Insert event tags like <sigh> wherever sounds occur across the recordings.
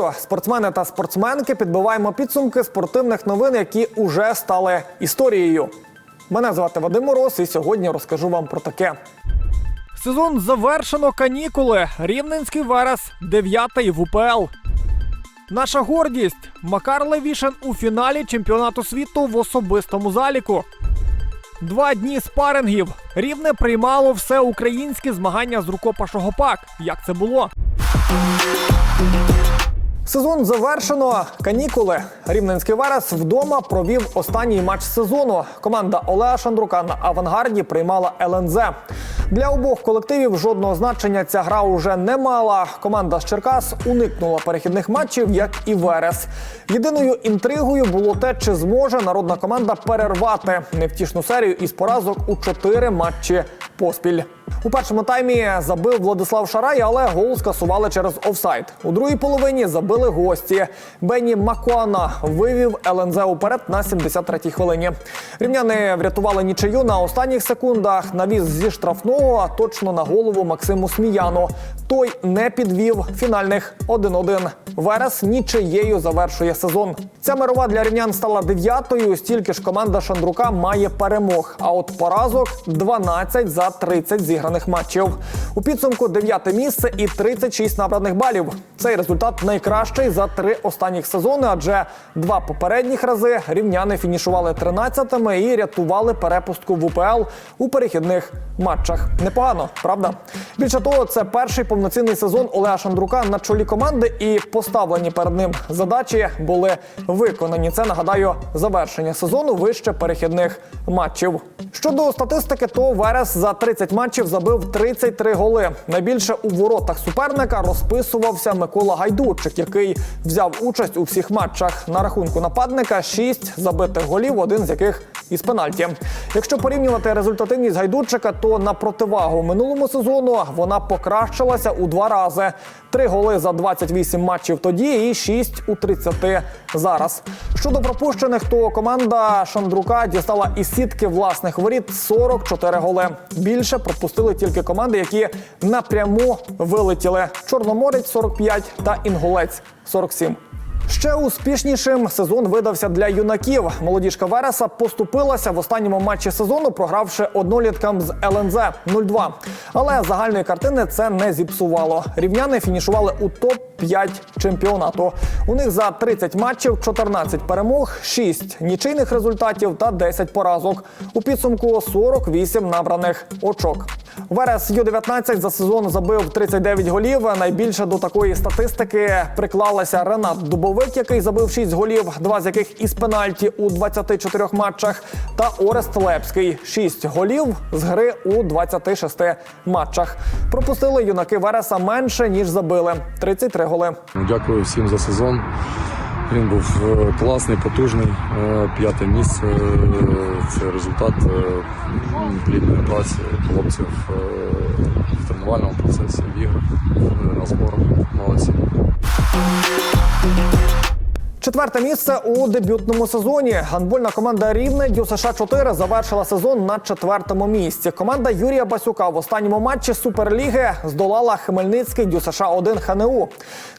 Вітаю, спортсмени та спортсменки. Підбиваємо підсумки спортивних новин, які уже стали історією. Мене звати Вадим Мороз, і сьогодні розкажу вам про таке. Сезон завершено канікули. Рівненський Верес, дев'ятий в УПЛ. Наша гордість Макар Левішин у фіналі чемпіонату світу в особистому заліку. Два дні спарингів. Рівне приймало все українські змагання з рукопашого пак. Як це було? Сезон завершено. Канікули. Рівненський Верес вдома провів останній матч сезону. Команда Олега Шандрука на авангарді приймала ЛНЗ. Для обох колективів жодного значення ця гра уже не мала. Команда з Черкас уникнула перехідних матчів, як і Верес. Єдиною інтригою було те, чи зможе народна команда перервати невтішну серію із поразок у чотири матчі поспіль. У першому таймі забив Владислав Шарай, але гол скасували через офсайд. У другій половині забили гості. Бенні Макуана вивів ЛНЗ уперед на 73-й хвилині. Рівняни врятували нічию на останніх секундах. Навіз зі штрафного а точно на голову Максиму Сміяну. Той не підвів фінальних 1-1. Верес нічиєю завершує сезон. Ця мирова для рівнян стала дев'ятою. Стільки ж команда Шандрука має перемог. А от поразок 12 за 30 зіграних матчів. У підсумку дев'яте місце і 36 набраних балів. Цей результат найкращий за три останніх сезони, адже два попередніх рази рівняни фінішували 13-ми і рятували перепустку в УПЛ у перехідних матчах. Непогано, правда? Більше того, це перший повноцінний сезон Олега Шандрука на чолі команди, і поставлені перед ним задачі були виконані. Це нагадаю завершення сезону вище перехідних матчів. Щодо статистики, то Верес за 30 матчів забив 33 голи. Найбільше у воротах суперника розписувався Микола Гайдучик, який взяв участь у всіх матчах. На рахунку нападника шість забитих голів, один з яких із пенальті. Якщо порівнювати результативність Гайдучика, то на противагу минулому сезону вона покращилася у два рази. Три голи за 28 матчів тоді і 6 у 30 зараз. Щодо пропущених, то команда Шандрука дістала із сітки власних воріт 44 голи. Більше пропустили тільки команди, які напряму вилетіли: Чорноморець 45 та Інгулець 47. Ще успішнішим сезон видався для юнаків. Молодіжка Вереса поступилася в останньому матчі сезону, програвши одноліткам з ЛНЗ 0-2. Але загальної картини це не зіпсувало. Рівняни фінішували у топ-5 чемпіонату. У них за 30 матчів 14 перемог, 6 нічийних результатів та 10 поразок. У підсумку 48 набраних очок. Верес Ю-19 за сезон забив 39 голів. Найбільше до такої статистики приклалася Ренат Дубовик, який забив 6 голів, два з яких із пенальті у 24 матчах, та Орест Лепський 6 голів з гри у 26 матчах. Пропустили юнаки Вереса менше ніж забили 33 голи. Дякую всім за сезон. Він був е, класний, потужний. Е, П'яте місце. Е, Це результат плідної праці хлопців в тренувальному процесі, в іграх, на зборах. Молодці. Четверте місце у дебютному сезоні. Гандбольна команда Рівне ДЮСШ 4 завершила сезон на четвертому місці. Команда Юрія Басюка в останньому матчі Суперліги здолала Хмельницький ДЮСШ 1 ХНУ.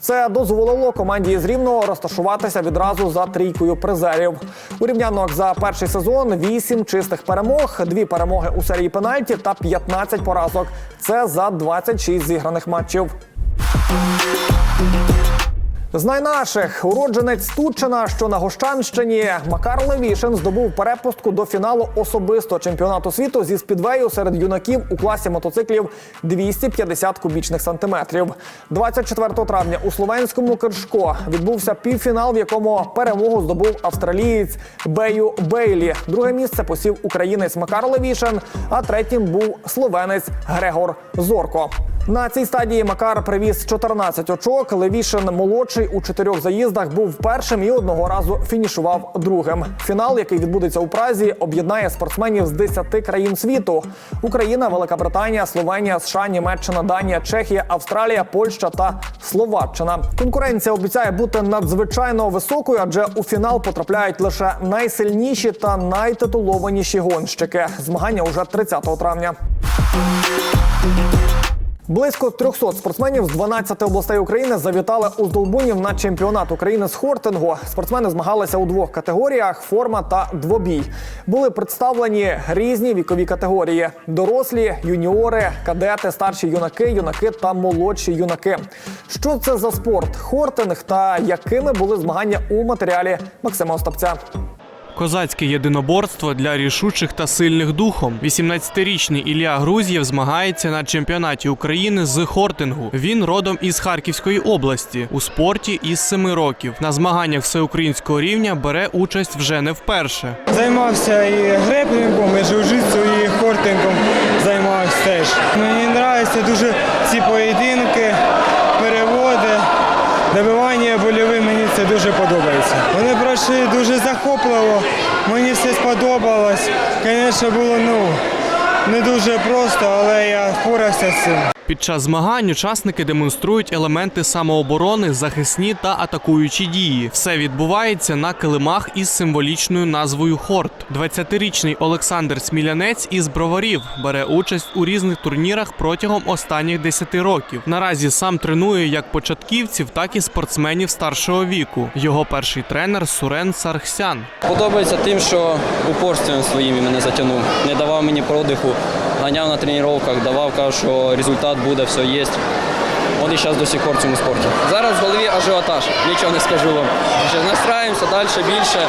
Це дозволило команді з Рівного розташуватися відразу за трійкою призерів. У рівнянок за перший сезон 8 чистих перемог, дві перемоги у серії пенальті та 15 поразок. Це за 26 зіграних матчів. З найнаших уродженець Тучина, що на Гощанщині, Макар Левішин здобув перепустку до фіналу особисто чемпіонату світу зі спідвею серед юнаків у класі мотоциклів 250 кубічних сантиметрів. 24 травня у словенському Киршко відбувся півфінал, в якому перемогу здобув австралієць Бею Бейлі. Друге місце посів українець Макар Левішин, а третім був словенець Грегор Зорко. На цій стадії Макар привіз 14 очок. Левішин молодший у чотирьох заїздах був першим і одного разу фінішував другим. Фінал, який відбудеться у Празі, об'єднає спортсменів з 10 країн світу: Україна, Велика Британія, Словенія, США, Німеччина, Данія, Чехія, Австралія, Польща та Словаччина. Конкуренція обіцяє бути надзвичайно високою, адже у фінал потрапляють лише найсильніші та найтитулованіші гонщики. Змагання уже 30 травня. Близько 300 спортсменів з 12 областей України завітали у Здолбунів на чемпіонат України з хортингу. Спортсмени змагалися у двох категоріях: форма та двобій. Були представлені різні вікові категорії: дорослі, юніори, кадети, старші юнаки, юнаки та молодші юнаки. Що це за спорт? Хортинг та якими були змагання у матеріалі Максима Остапця. Козацьке єдиноборство для рішучих та сильних духом. 18-річний Ілля Грузєв змагається на чемпіонаті України з хортингу. Він родом із Харківської області у спорті із 7 років. На змаганнях всеукраїнського рівня бере участь вже не вперше. Займався і греплінгом, і джиу-джитсу, і хортингом займався теж. Мені подобаються дуже ці поєдинки, переводи, добивання больові, мені це дуже подобається. Вони пройшли дуже сподобалось. Звісно, було ну, не дуже просто, але я впорався з цим. Під час змагань учасники демонструють елементи самооборони, захисні та атакуючі дії. Все відбувається на килимах із символічною назвою Хорт. 20-річний Олександр Смілянець із броварів бере участь у різних турнірах протягом останніх 10 років. Наразі сам тренує як початківців, так і спортсменів старшого віку. Його перший тренер Сурен Сархсян. Подобається тим, що упорством своїм мене затягнув. Не давав мені продиху, ганяв на тренуваннях, давав, кажу, що результат буде, все є. От і зараз до сих пор в цьому спорті. Зараз в голові ажіотаж, нічого не скажу вам. Настраємося, далі, більше.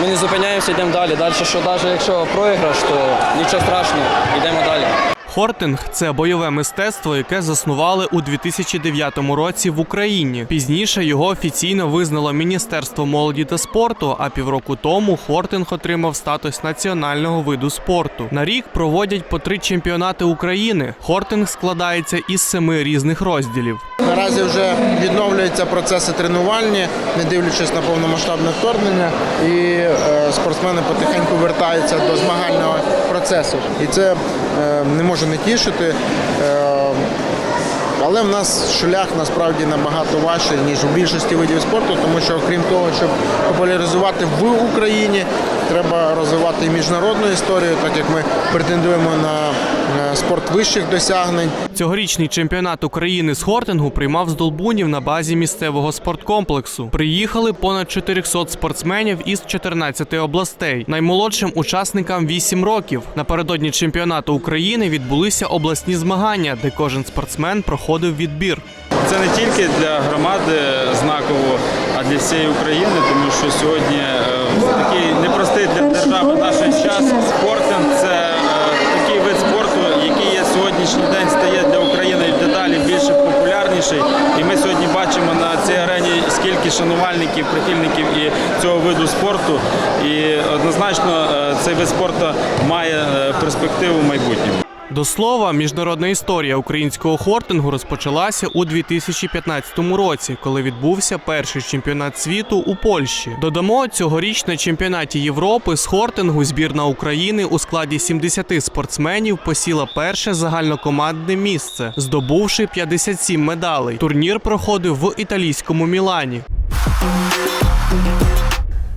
Ми не зупиняємося, йдемо далі. Далі, що навіть якщо програш, то нічого страшного, йдемо далі. Хортинг це бойове мистецтво, яке заснували у 2009 році в Україні. Пізніше його офіційно визнало Міністерство молоді та спорту. А півроку тому Хортинг отримав статус національного виду спорту. На рік проводять по три чемпіонати України. Хортинг складається із семи різних розділів. Наразі вже відновлюються процеси тренувальні, не дивлячись на повномасштабне вторгнення, і е, спортсмени потихеньку вертаються до змагального процесу. І це е, не може не тішити. Е, але в нас шлях насправді набагато важчий, ніж у більшості видів спорту, тому що окрім того, щоб популяризувати в Україні, треба розвивати і міжнародну історію, так як ми претендуємо на е, спорт вищих досягнень. Цьогорічний чемпіонат України з хортингу приймав з Долбунів на базі місцевого спорткомплексу. Приїхали понад 400 спортсменів із 14 областей. Наймолодшим учасникам 8 років. Напередодні чемпіонату України відбулися обласні змагання, де кожен спортсмен проходив відбір. Це не тільки для громади знаково, а для всієї України, тому що сьогодні е, в такий непростий для держави наш час спортинг це е, такий вид спорту, який є сьогоднішній день стає для України дедалі більше популярніший. І ми сьогодні бачимо на цій арені скільки шанувальників, прихильників і цього виду спорту. І однозначно е, цей вид спорту має е, перспективу в майбутньому. До слова, міжнародна історія українського хортингу розпочалася у 2015 році, коли відбувся перший чемпіонат світу у Польщі. Додамо, цьогоріч на чемпіонаті Європи з хортингу збірна України у складі 70 спортсменів посіла перше загальнокомандне місце, здобувши 57 медалей. Турнір проходив в італійському Мілані.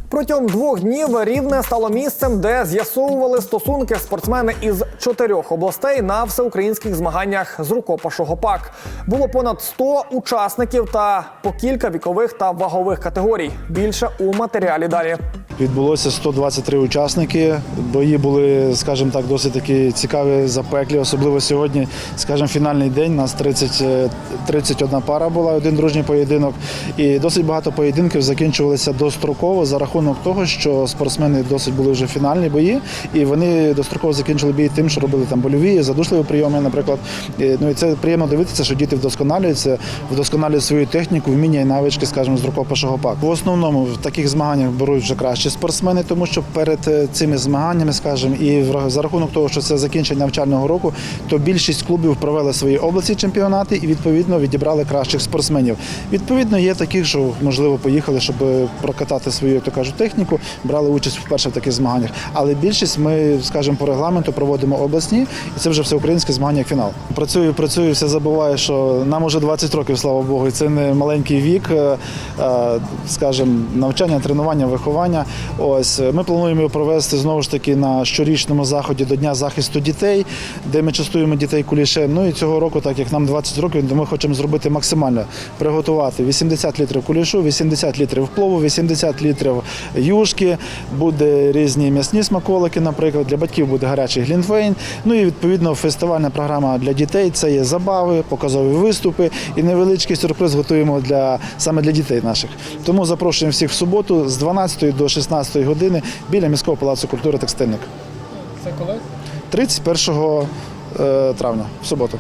Протягом двох днів рівне стало місцем, де з'ясовували стосунки спортсмени із чотирьох областей на всеукраїнських змаганнях з рукопашого пак. Було понад 100 учасників та по кілька вікових та вагових категорій. Більше у матеріалі далі. Відбулося 123 учасники. Бої були, скажімо так, досить такі цікаві, запеклі. Особливо сьогодні, скажімо, фінальний день. Нас 30, е, 31 пара була, один дружній поєдинок. І досить багато поєдинків закінчувалися достроково за рахунок того, що спортсмени досить були вже фінальні бої, і вони достроково закінчили бій тим, що робили там больові, задушливі прийоми, наприклад. Ну і це приємно дивитися, що діти вдосконалюються, вдосконалюють свою техніку, вміння і навички, скажімо, з рукопашого паку. В основному в таких змаганнях беруть вже кращі спортсмени, тому що перед е, цими змаганнями, скажімо, і за рахунок того, що це закінчення навчального року, то більшість клубів провели свої області чемпіонати і відповідно відібрали кращих спортсменів. Відповідно, є таких, що можливо поїхали, щоб е, прокатати свою, як то кажуть, техніку, брали участь вперше в таких змаганнях. Але більшість ми, скажімо, по регламенту проводимо обласні, і це вже всеукраїнське змагання фінал. Працюю, працюю, все забуваю, що нам уже 20 років, слава Богу, і це не маленький вік, е, е, скажімо, навчання, тренування, виховання. Ось е, ми плануємо провести знову ж таки на щорічному заході до Дня захисту дітей, де ми частуємо дітей кулішем. Ну і цього року, так як нам 20 років, то ми хочемо зробити максимально приготувати 80 літрів кулішу, 80 літрів плову, 80 літрів юшки, буде різні м'ясні смаколики, наприклад, для батьків буде гарячий глінтвейн. Ну і відповідно фестивальна програма для дітей це є забави, показові виступи і невеличкий сюрприз готуємо для саме для дітей наших. Тому запрошуємо всіх в суботу з 12 до 16 години біля міського палацу культури текстильник. Це коли? 31 е, травня в суботу.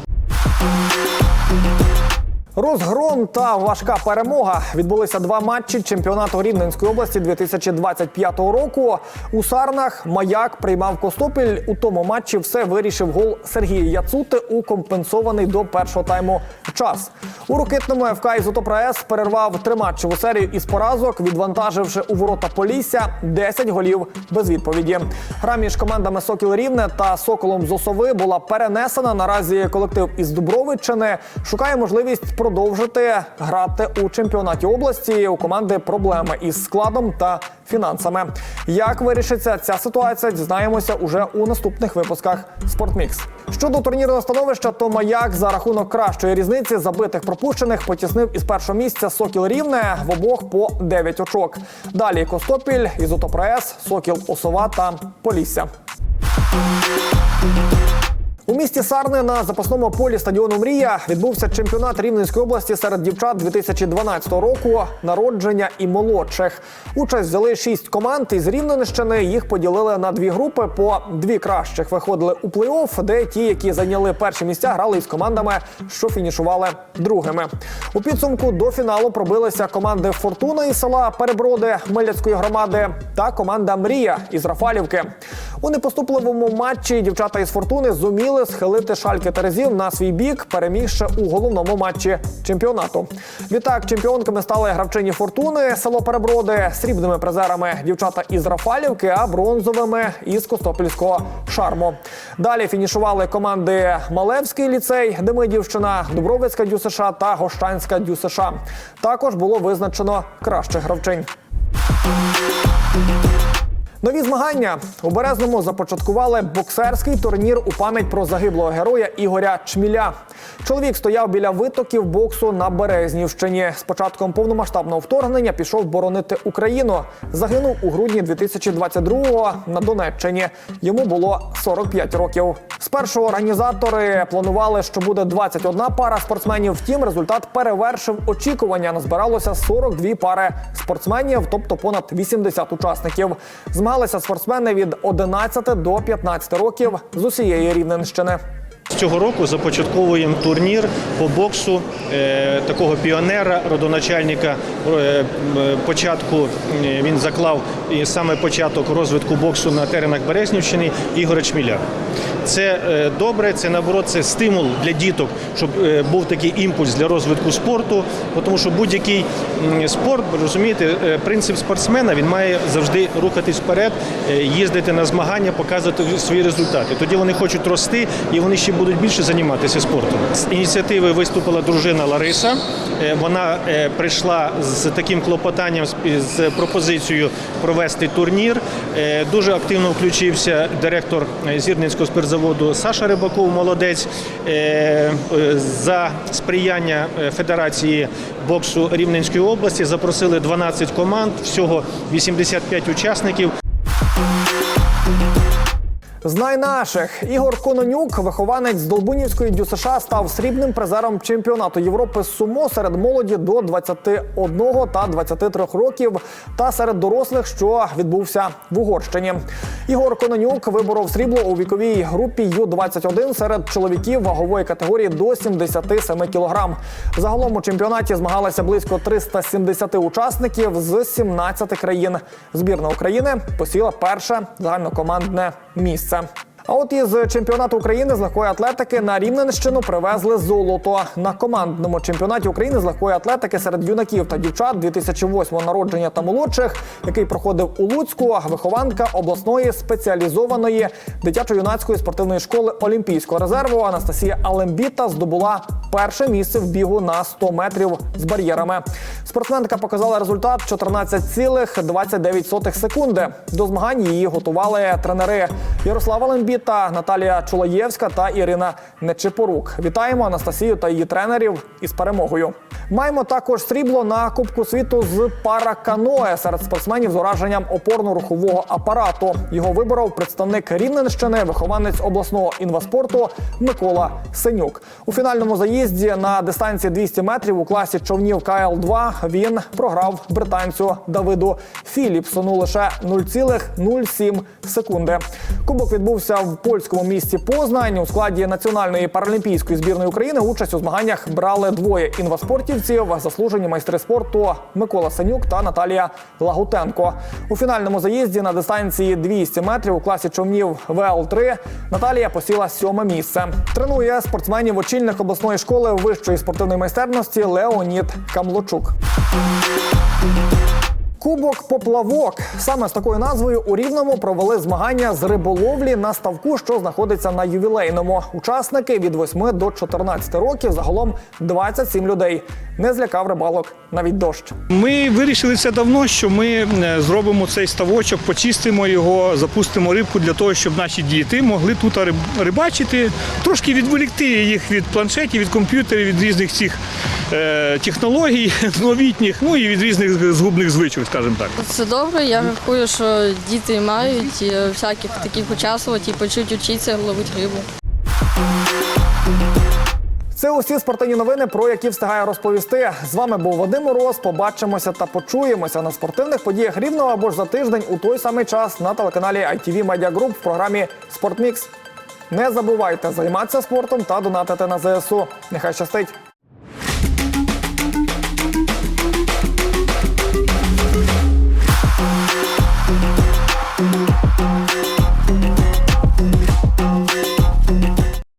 Розгром та важка перемога відбулися два матчі чемпіонату Рівненської області 2025 року. У Сарнах Маяк приймав Костопіль. У тому матчі все вирішив гол Сергія Яцути у компенсований до першого тайму час. У ракетному ФК «Ізотопра-С» перервав триматчеву серію із поразок, відвантаживши у ворота Полісся 10 голів без відповіді. Гра між командами Сокіл Рівне та Соколом з Осови була перенесена. Наразі колектив із Дубровиччини шукає можливість продовжити грати у чемпіонаті області. У команди проблеми із складом та фінансами. Як вирішиться ця ситуація, дізнаємося уже у наступних випусках Спортмікс. Щодо турнірного становища, то маяк за рахунок кращої різниці забитих пропущених потіснив із першого місця Сокіл Рівне в обох по 9 очок. Далі Костопіль, Ізотопрес, Сокіл Осова та Полісся. У місті Сарни на запасному полі стадіону Мрія відбувся чемпіонат Рівненської області серед дівчат 2012 року, народження і молодших. Участь взяли шість команд із Рівненщини. Їх поділили на дві групи. По дві кращих виходили у плей-офф, де ті, які зайняли перші місця, грали із командами, що фінішували другими. У підсумку до фіналу пробилися команди Фортуна із села Переброди Миляцької громади та команда Мрія із Рафалівки. У непоступливому матчі дівчата із Фортуни зуміли схилити шальки Терезів на свій бік, перемігши у головному матчі чемпіонату. Відтак чемпіонками стали гравчині Фортуни, село Переброди, срібними призерами дівчата із Рафалівки, а бронзовими із Костопільського шарму. Далі фінішували команди Малевський ліцей, Демидівщина, Дубровицька ДЮСШ та Гощанська ДЮСШ. Також було визначено кращих гравчинь. Нові змагання у Березному започаткували боксерський турнір у пам'ять про загиблого героя Ігоря Чміля. Чоловік стояв біля витоків боксу на Березнівщині. З початком повномасштабного вторгнення пішов боронити Україну. Загинув у грудні 2022-го на Донеччині. Йому було 45 років. Спершу організатори планували, що буде 21 пара спортсменів. Втім, результат перевершив очікування. Назбиралося 42 пари спортсменів, тобто понад 80 учасників. Змагалися спортсмени від 11 до 15 років з усієї Рівненщини. Цього року започатковуємо турнір по боксу е, такого піонера, родоначальника. Е, початку е, він заклав і саме початок розвитку боксу на теренах Березнівщини Ігоря Чміля. Це добре, це наоборот, це стимул для діток, щоб був такий імпульс для розвитку спорту. Тому що будь-який спорт, розумієте, принцип спортсмена він має завжди рухатись вперед, їздити на змагання, показувати свої результати. Тоді вони хочуть рости і вони ще будуть більше займатися спортом. З ініціативи виступила дружина Лариса. Е, Вона е, прийшла з таким клопотанням з- пропозицією провести турнір. Е, Дуже активно включився директор Зірницького спиртзаводу Саша Рибаков, молодець. За сприяння Федерації боксу Рівненської області запросили 12 команд, всього 85 учасників. Знай наших Ігор Кононюк, вихованець з Долбунівської ДЮСШ, став срібним призером чемпіонату Європи з сумо серед молоді до 21 та 23 років та серед дорослих, що відбувся в Угорщині. Ігор Кононюк виборов срібло у віковій групі Ю-21 серед чоловіків вагової категорії до 77 кг. Загалом у чемпіонаті змагалися близько 370 учасників з 17 країн. Збірна України посіла перше загальнокомандне місце. А от із чемпіонату України з легкої атлетики на Рівненщину привезли золото. На командному чемпіонаті України з легкої атлетики серед юнаків та дівчат 2008 народження та молодших, який проходив у Луцьку, вихованка обласної спеціалізованої дитячо-юнацької спортивної школи Олімпійського резерву Анастасія Алембіта здобула перше місце в бігу на 100 метрів з бар'єрами. Спортсменка показала результат 14,29 секунди. До змагань її готували тренери Ярослава Лембіта, Наталія Чулаєвська та Ірина Нечипорук. Вітаємо Анастасію та її тренерів із перемогою. Маємо також срібло на Кубку світу з параканоe серед спортсменів з ураженням опорно-рухового апарату. Його виборов представник Рівненщини, вихованець обласного інваспорту Микола Синюк. У фінальному заїзді на дистанції 200 метрів у класі човнів КЛ-2 він програв британцю Давиду Філіпсону лише 0,07 секунди. Кубок відбувся в польському місті Познань. У складі національної паралімпійської збірної України участь у змаганнях брали двоє інваспортівців, заслужені майстри спорту Микола Синюк та Наталія Лагутенко. У фінальному заїзді на дистанції 200 метрів у класі човнів ВЛ-3 Наталія посіла сьоме місце. Тренує спортсменів очільник обласної школи вищої спортивної майстерності Леонід Камлочук. Кубок поплавок саме з такою назвою у Рівному провели змагання з риболовлі на ставку, що знаходиться на ювілейному. Учасники від 8 до 14 років, загалом 27 людей. Не злякав рибалок навіть дощ. Ми вирішили це давно, що ми е, зробимо цей ставочок, почистимо його, запустимо рибку для того, щоб наші діти могли тут риб- рибачити, трошки відволікти їх від планшетів, від комп'ютерів, від різних цих е, технологій <laughs> новітніх, ну і від різних згубних звичок, скажімо так. Це добре. Я рахую, що діти мають е, всяких таких участвувати і почуть вчитися ловити рибу. Це усі спортивні новини, про які встигаю розповісти. З вами був Вадим Мороз. Побачимося та почуємося на спортивних подіях рівного або ж за тиждень у той самий час на телеканалі ITV Media Group в програмі Спортмікс. Не забувайте займатися спортом та донатити на ЗСУ. Нехай щастить!